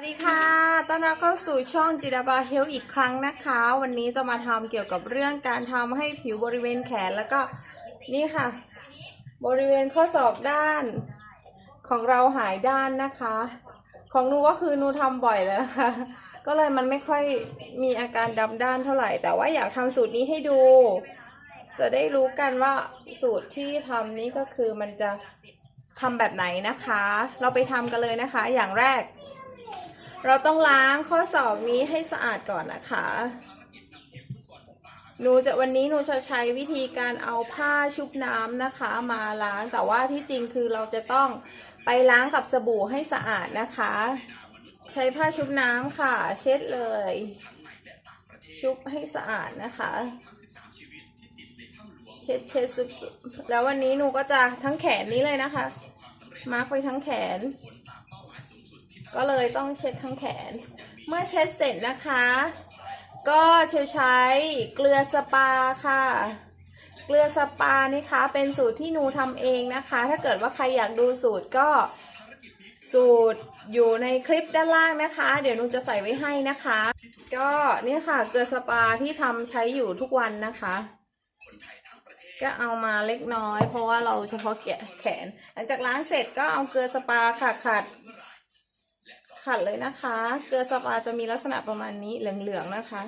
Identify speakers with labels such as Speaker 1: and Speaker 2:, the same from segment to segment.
Speaker 1: วัสดีค่ะ ต้อนรับเข้าสู่ช่องจิดาบาเฮลอีกครั้งนะคะ วันนี้จะมาทำเกี่ยวกับเรื่องการทำให้ผิวบริเวณแขนแล้วก็นี่ค่ะ บริเวณข้อศอกด้านของเราหายด้านนะคะ ของหนูก็คือหนูทำบ่อยแล้วนะคะ ก็เลยมันไม่ค่อยมีอาการดำด้านเท่าไหร่ แต่ว่าอยากทำสูตรนี้ให้ดู จะได้รู้กันว่าสูตรที่ทำนี้ก็คือมันจะทำแบบไหนนะคะ เราไปทำกันเลยนะคะ อย่างแรก เราต้องล้างข้อศอกนี้ให้สะอาดก่อนนะคะ หนูจะวันนี้หนูจะใช้วิธีการเอาผ้าชุบน้ำนะคะ มาล้างแต่ว่าที่จริงคือเราจะต้องไปล้างกับสบู่ให้สะอาดนะคะ ใช้ผ้าชุบน้ำค่ะ เช็ดเลย ชุบให้สะอาดนะคะเช็ดเช็ดซุบซุบแล้ววันนี้หนูก็จะทั้งแขนนี้เลยนะคะ มาร์กไปทั้งแขน ก็เลยต้องเช็ดทั้งแขน เมื่อเช็ดเสร็จนะคะ ก็จะใช้เกลือสปาค่ะ เกลือสปานี่คะเป็นสูตรที่หนูทำเองนะคะ ถ้าเกิดว่าใครอยากดูสูตรก็สูตรอยู่ในคลิปด้านล่างนะคะ เดี๋ยวหนูจะใส่ไว้ให้นะคะ ก็เนี่ยค่ะเกลือสปาที่ทำใช้อยู่ทุกวันนะคะ ก็เอามาเล็กน้อย เพราะว่าเราเฉพาะแกะแขน หลังจากล้างเสร็จก็เอาเกลือสปาค่ะขัด ขัดเลยนะคะ เกลือสปาจะมีลักษณะประมาณนี้เหลืองๆนะคะ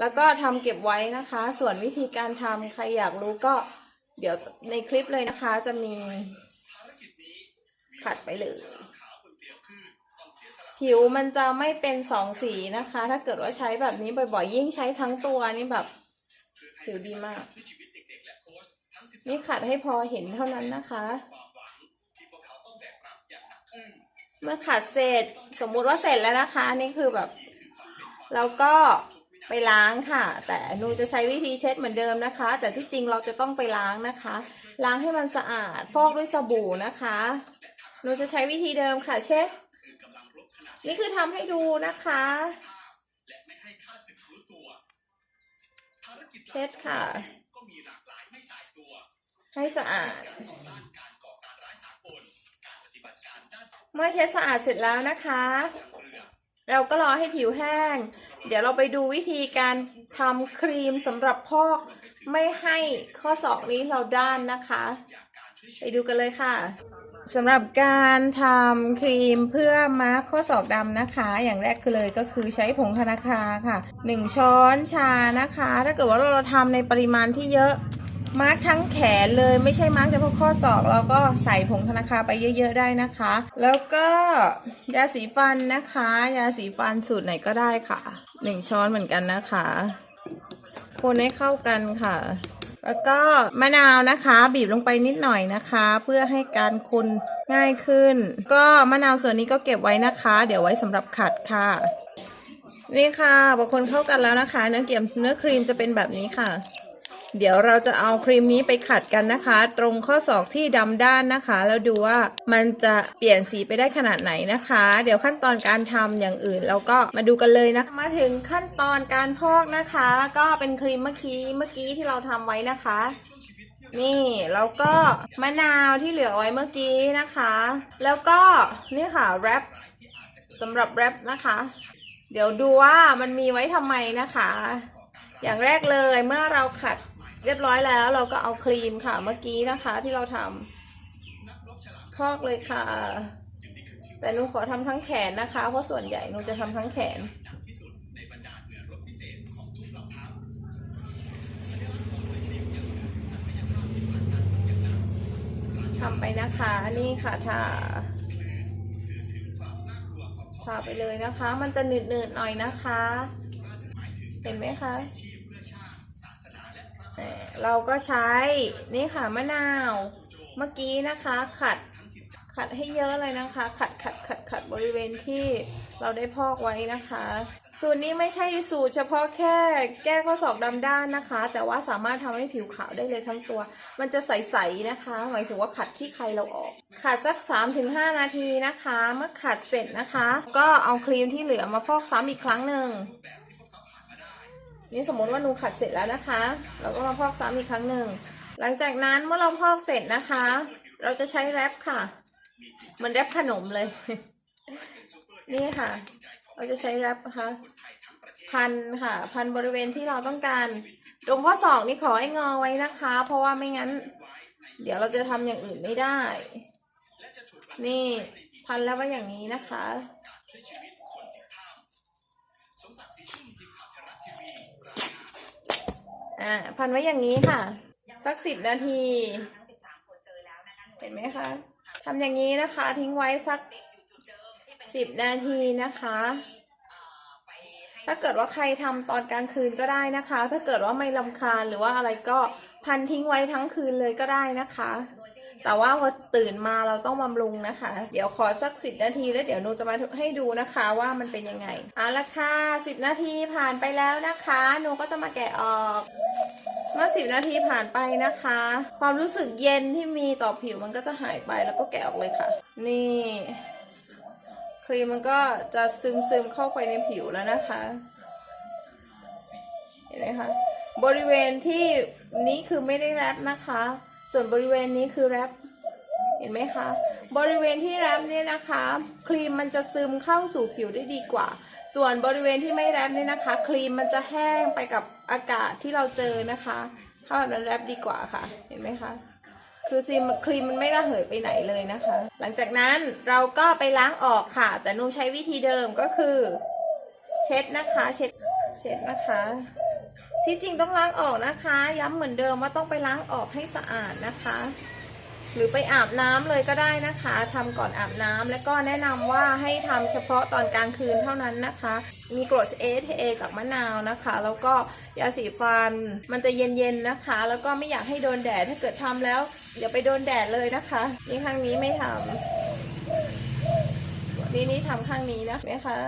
Speaker 1: แล้วก็ทำเก็บไว้นะคะ ส่วนวิธีการทำใครอยากรู้ก็เดี๋ยวในคลิปเลยนะคะ จะมีขัดไปเลย ผิวมันจะไม่เป็นสองสีนะคะ ถ้าเกิดว่าใช้แบบนี้บ่อยๆ ยิ่งใช้ทั้งตัวนี่แบบ ผิวดีมาก นี่ขัดให้พอเห็นเท่านั้นนะคะ เมื่อขัดเสร็จสมมุติว่าเสร็จแล้วนะคะ นี่คือแบบเราก็ไปล้างค่ะ แต่หนูจะใช้วิธีเช็ดเหมือนเดิมนะคะ แต่ที่จริงเราจะต้องไปล้างนะคะ ล้างให้มันสะอาด ฟอกด้วยสบู่นะคะหนูจะใช้วิธีเดิมค่ะ เช็ด นี่คือทำให้ดูนะคะเช็ดค่ะ ให้สะอาด เมื่อเช็ดสะอาดเสร็จแล้วนะคะ เราก็รอให้ผิวแห้ง เดี๋ยวเราไปดูวิธีการทำครีมสำหรับพอกไม่ให้ข้อศอกนี้เราด้านนะคะ ไปดูกันเลยค่ะสำหรับการทำครีมเพื่อมาร์คข้อศอกดำนะคะ อย่างแรกคือเลยก็คือใช้ผงธนาคาค่ะ 1 ช้อนชานะคะ ถ้าเกิดว่าเราทำในปริมาณที่เยอะ มาร์กทั้งแขนเลยไม่ใช่มาร์กเฉพาะข้อศอกแล้วก็ใส่ผงธนาคารไปเยอะ ๆ ได้นะคะ แล้วก็ยาสีฟันนะคะ ยาสีฟันสูตรไหนก็ได้ค่ะหนึ่งช้อนเหมือนกันนะคะ คนให้เข้ากันค่ะ แล้วก็มะนาวนะคะ บีบลงไปนิดหน่อยนะคะ เพื่อให้การคนง่ายขึ้น ก็มะนาวส่วนนี้ก็เก็บไว้นะคะ เดี๋ยวไว้สำหรับขัดค่ะ นี่ค่ะพอคนเข้ากันแล้วนะคะ เนื้อเกี๊ยมเนื้อครีมจะเป็นแบบนี้ค่ะ เดี๋ยวเราจะเอาครีมนี้ไปขัดกันนะคะ ตรงข้อศอกที่ดำด้านนะคะ แล้วดูว่ามันจะเปลี่ยนสีไปได้ขนาดไหนนะคะ เดี๋ยวขั้นตอนการทำอย่างอื่นเราก็มาดูกันเลยนะคะ มาถึงขั้นตอนการพอกนะคะ ก็เป็นครีมเมื่อกี้เมื่อกี้ที่เราทำไว้นะคะ นี่แล้วก็มะนาวที่เหลือไว้เมื่อกี้นะคะ แล้วก็นี่ค่ะแรปสำหรับแรปนะคะ เดี๋ยวดูว่ามันมีไว้ทำไมนะคะ อย่างแรกเลยเมื่อเราขัด รียบร้อยแล้วเราก็เอาครีมค่ะเมื่อกี้นะคะที่เราทำพอกเลยค่ะ แต่หนูขอทำทั้งแขนนะคะ เพราะส่วนใหญ่หนูจะทำทั้งแขนทำไปนะคะนี่ค่ะทาทาไปเลยนะคะ มันจะหนืดๆหน่อยนะคะ เห็นไหมคะ เราก็ใช้นี่ค่ะมะนาวเมื่อกี้นะคะขัดขัดให้เยอะเลยนะคะ ขัดขัดขัดขัดบริเวณที่เราได้พอกไว้นะคะ สูตรนี้ไม่ใช่สูตรเฉพาะแค่แก้ข้อศอกดำด้านนะคะ แต่ว่าสามารถทำให้ผิวขาวได้เลยทั้งตัว มันจะใสๆนะคะ หมายถึงว่าขัดขี้ใครเราออก ขัดสัก 3-5 นาทีนะคะ เมื่อขัดเสร็จนะคะ ก็เอาครีมที่เหลือมาพอกซ้ำอีกครั้งหนึ่ง นี่สมมติว่าหนูขัดเสร็จแล้วนะคะ เราก็มาพอกซ้ำอีกครั้งหนึ่ง หลังจากนั้นเมื่อเราพอกเสร็จนะคะ เราจะใช้แรปค่ะเหมันแรปขนมเลย นี่ค่ะ เราจะใช้แรปนะคะพันค่ะ พันบริเวณที่เราต้องการตรงข้อศอกนี่ขอให้งอไว้นะคะ เพราะว่าไม่งั้น เดี๋ยวเราจะทำอย่างอื่นไม่ได้ นี่พันแล้วว่าอย่างนี้นะคะ อ่าพันไว้อย่างนี้ค่ะ สักสิบนาที เห็นไหมคะทำอย่างนี้นะคะ ทิ้งไว้สักสิบนาทีนะคะ ถ้าเกิดว่าใครทำตอนกลางคืนก็ได้นะคะ ถ้าเกิดว่าไม่ลำคาญหรือว่าอะไรก็พันทิ้งไว้ทั้งคืนเลยก็ได้นะคะ แต่ว่าพอตื่นมาเราต้องบำรุงนะคะ เดี๋ยวขอสักสิบนาทีแล้วเดี๋ยวหนูจะมาให้ดูนะคะว่ามันเป็นยังไงเอาละค่ะสิบนาทีผ่านไปแล้วนะคะหนูก็จะมาแกะออกเมื่อสิบนาทีผ่านไปนะคะ ความรู้สึกเย็นที่มีต่อผิวมันก็จะหายไปแล้วก็แกะออกเลยค่ะ นี่ครีมมันก็จะซึมซึมเข้าไปในผิวแล้วนะคะเห็นไหมคะบริเวณที่นี้คือไม่ได้แรปนะคะ ส่วนบริเวณนี้คือแรปเห็นไหมคะ บริเวณที่แรปเนี่ยนะคะ ครีมมันจะซึมเข้าสู่ผิวได้ดีกว่า ส่วนบริเวณที่ไม่แรปเนี่ยนะคะ ครีมมันจะแห้งไปกับอากาศที่เราเจอนะคะถ้าแบบนั้นแรปดีกว่าค่ะ เห็นไหมคะ คือซีมครีมมันไม่ระเหยไปไหนเลยนะคะ หลังจากนั้นเราก็ไปล้างออกค่ะ แต่หนูใช้วิธีเดิมก็คือ เช็ดนะคะ เช็ด เช็ดนะคะ ที่จริงต้องล้างออกนะคะ ย้ำเหมือนเดิมว่าต้องไปล้างออกให้สะอาดนะคะ หรือไปอาบน้ำเลยก็ได้นะคะทำก่อนอาบน้ำแล้วก็แนะนำว่าให้ทำเฉพาะตอนกลางคืนเท่านั้นนะคะ มีกรด AHA จากมะนาวนะคะ แล้วก็ยาสีฟันมันจะเย็นๆนะคะ แล้วก็ไม่อยากให้โดนแดดถ้าเกิดทำแล้วอย่าไปโดนแดดเลยนะคะนี่ข้างนี้ไม่ทำนี่นี่ทำข้างนี้นะไหมคะ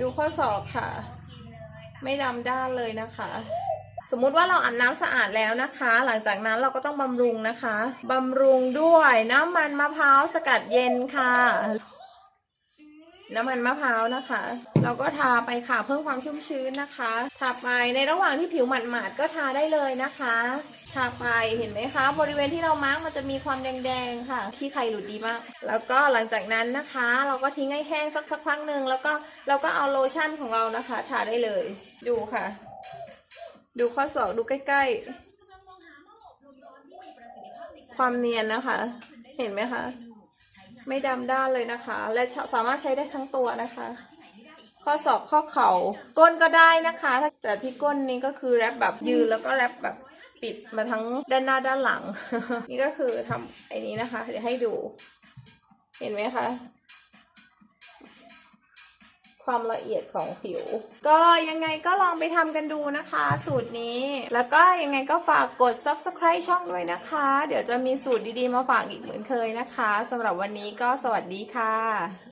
Speaker 1: ดูข้อศอกค่ะ ไม่ดำด้านเลยนะคะ สมมุติว่าเราอาบน้ำสะอาดแล้วนะคะ หลังจากนั้นเราก็ต้องบำรุงนะคะบำรุงด้วยน้ำมันมะพร้าวสกัดเย็นค่ะ น้ำมันมะพร้าวนะคะ เราก็ทาไปค่ะเพิ่มความชุ่มชื้นนะคะทาไปในระหว่างที่ผิวหมาดๆก็ทาได้เลยนะคะ ทาไปเห็นไหมคะ บริเวณที่เรามาร์กมันจะมีความแดงๆค่ะขี้ไข่หลุดดีมาก แล้วก็หลังจากนั้นนะคะ เราก็ทิ้งให้แห้งสักสักพักหนึ่งแล้วก็เราก็เอาโลชั่นของเรานะคะทาได้เลย ดูค่ะ ดูข้อศอกดูใกล้ๆ ความเนียนนะคะ เห็นไหมคะ ไม่ดำด้านเลยนะคะ และสามารถใช้ได้ทั้งตัวนะคะ ข้อศอกข้อเข่าก้นก็ได้นะคะ แต่ที่ก้นนี้ก็คือแรปแบบยืนแล้วก็แรปแบบ ปิดมาทั้งด้านหน้าด้านหลัง นี่ก็คือทำไอ้นี้นะคะ เดี๋ยวให้ดู เห็นไหมคะความละเอียดของผิว ก็ยังไงก็ลองไปทำกันดูนะคะ สูตรนี้ แล้วก็ยังไงก็ฝากกด subscribe ช่องด้วยนะคะ เดี๋ยวจะมีสูตรดีๆมาฝากอีกเหมือนเคยนะคะสำหรับวันนี้ก็สวัสดีค่ะ